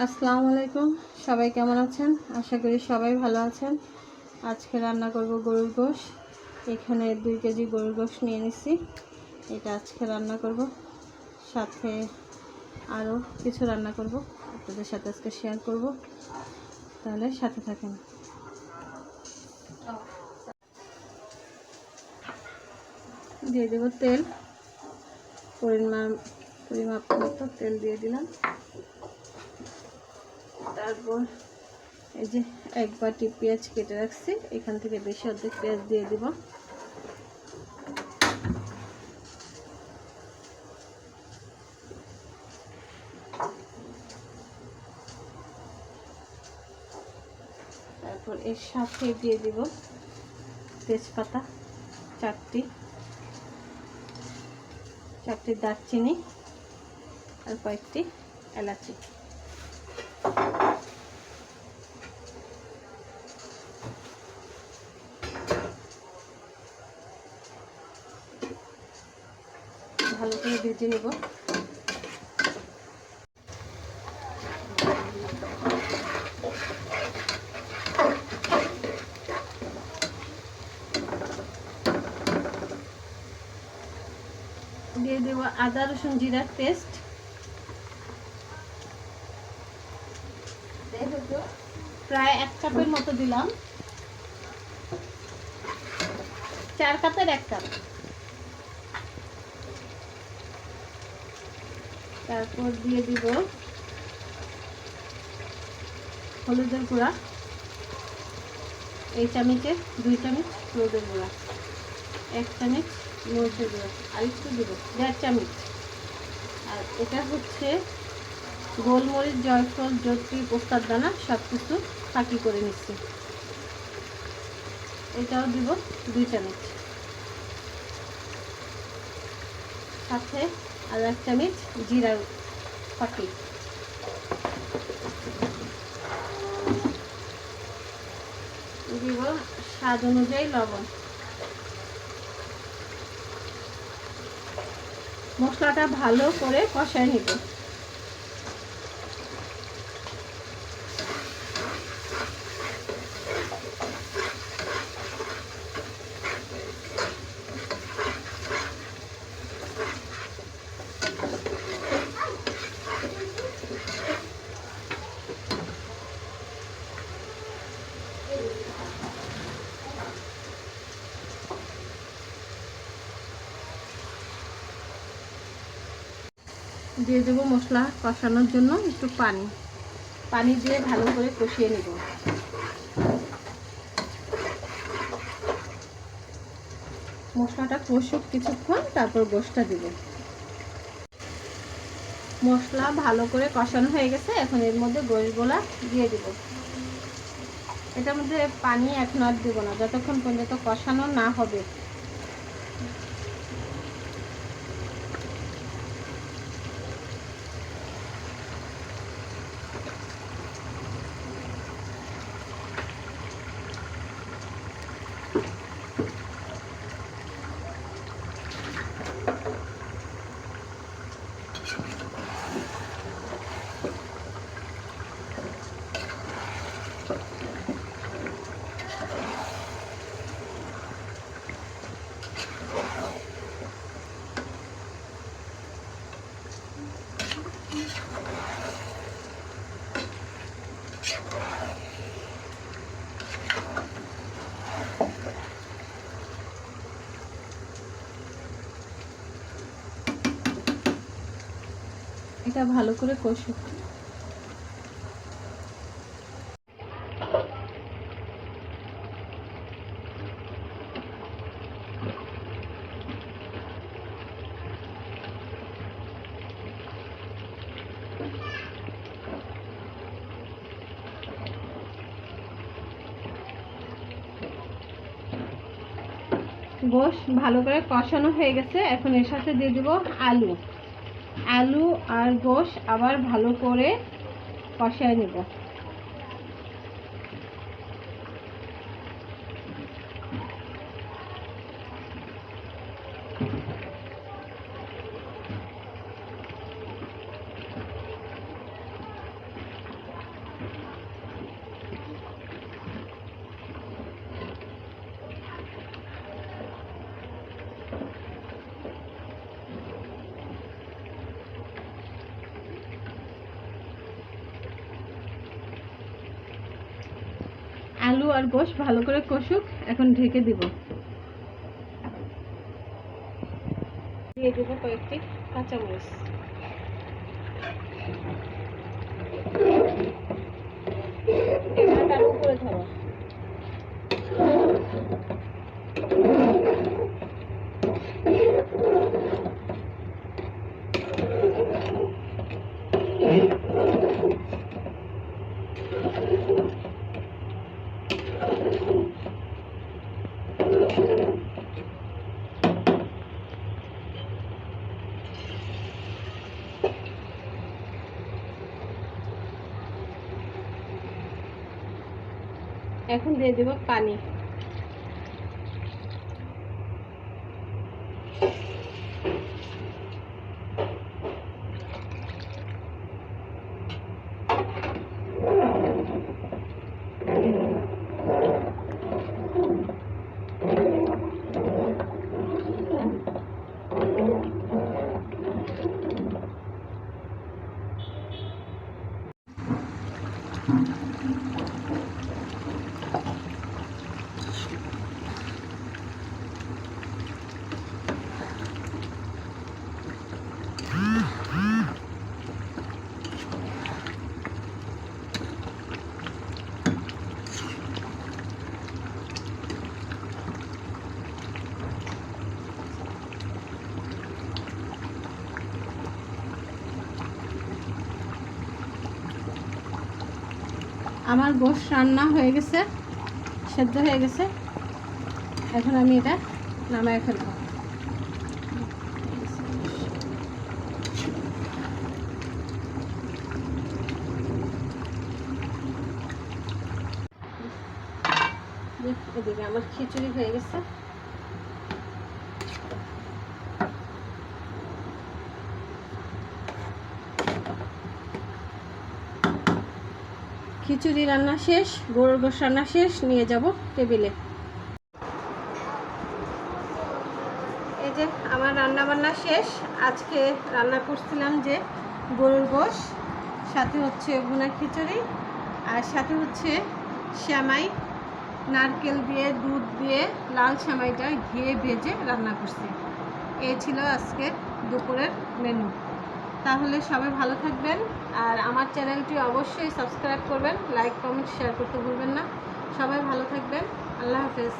আসসালামু আলাইকুম। সবাই কেমন আছেন? আশা করি সবাই ভালো আছেন। আজকে রান্না করব গরুর গোশ। এখানে দুই কেজি গরুর গোশ নিয়ে নিছি। এটা আজকে রান্না করব। সাথে আরও কিছু রান্না করব। আপনাদের সাথে আজকে শেয়ার করব। তাহলে সাথে থাকেন। দিয়ে দেবো তেল। পরিমাণ পরিমাপ মতো তেল দিয়ে দিলাম। তারপর এই যে এক বাটি পেঁয়াজ কেটে রাখছি। এখান থেকে বেশি অর্ধেক পেঁয়াজ দিয়ে দিব। তারপর এর সাথে দিয়ে দিব তেজপাতা, চারটি চারটি দারচিনি আর কয়েকটি এলাচি ভালো করে ভেজে নেব। দিয়ে দেব আদা, রসুন জিরার পেস্ট। প্রায় এক কাপের মতো দিলাম। চার কাপের এক কাপ। তারপর দিয়ে দিব হলুদের গুঁড়া। এই চামচে দুই চামচ হলুদের গুঁড়া, এক চামচ মরিচের গুঁড়া, আর একটু দিব, দেড় চামচ। আর এটা হচ্ছে গোলমরিচ, জয়ফল জ্যোতি পোস্তার দানা সব কিছু ফাঁকি করে নিচ্ছি। এটাও দিব দুই চামচ। সাথে আর এক চামচ জিরা পাটি দিব স্বাদ অনুযায়ী লবণ। মশলাটা ভালো করে কষায় নিব। দিয়ে দেবো মশলা কষানোর জন্য একটু পানি। পানি দিয়ে ভালো করে কষিয়ে নেব। মশলাটা কষুক কিছুক্ষণ, তারপর গোশটা দিব। মশলা ভালো করে কষানো হয়ে গেছে, এখন এর মধ্যে গোশগুলা দিয়ে দিব। এটার মধ্যে পানি এখন আর দেবো না, যতক্ষণ পর্যন্ত কষানো না হবে। এটা ভালো করে কষুক গোশ ভালো করে কষানো হয়ে গেছে। এখন এর সাথে দিয়ে দেবো আলু। আলু আর গোশ আবার ভালো করে কষায় নেব আলু আর গোশ ভালো করে কষুক এখন ঢেকে দিব। দিয়ে দেবো কয়েকটি কাঁচামরিচ। উপরে ধরো। এখন দিয়ে দেব পানি। আমার গোশ রান্না হয়ে গেছে, সেদ্ধ হয়ে গেছে। এখন আমি এটা নামায় ফেলব। এদিকে আমার খিচুড়ি হয়ে গেছে। খিচুড়ি রান্না শেষ, গরুর গোশ রান্না শেষ, নিয়ে যাব টেবিলে। এই যে আমার রান্না বান্না শেষ। আজকে রান্না করছিলাম যে গরুর গোশ, সাথে হচ্ছে ভুনা খিচুড়ি, আর সাথে হচ্ছে শ্যামাই, নারকেল দিয়ে, দুধ দিয়ে, লাল শ্যামাইটা ঘিয়ে ভেজে রান্না করছি। এই ছিল আজকে দুপুরের মেনু তাহলে সবাই ভালো থাকবেন আর আমার চ্যানেলটি অবশ্যই সাবস্ক্রাইব করবেন, লাইক, কমেন্ট, শেয়ার করতে ভুলবেন না। সবাই ভালো থাকবেন। আল্লাহ হাফেজ।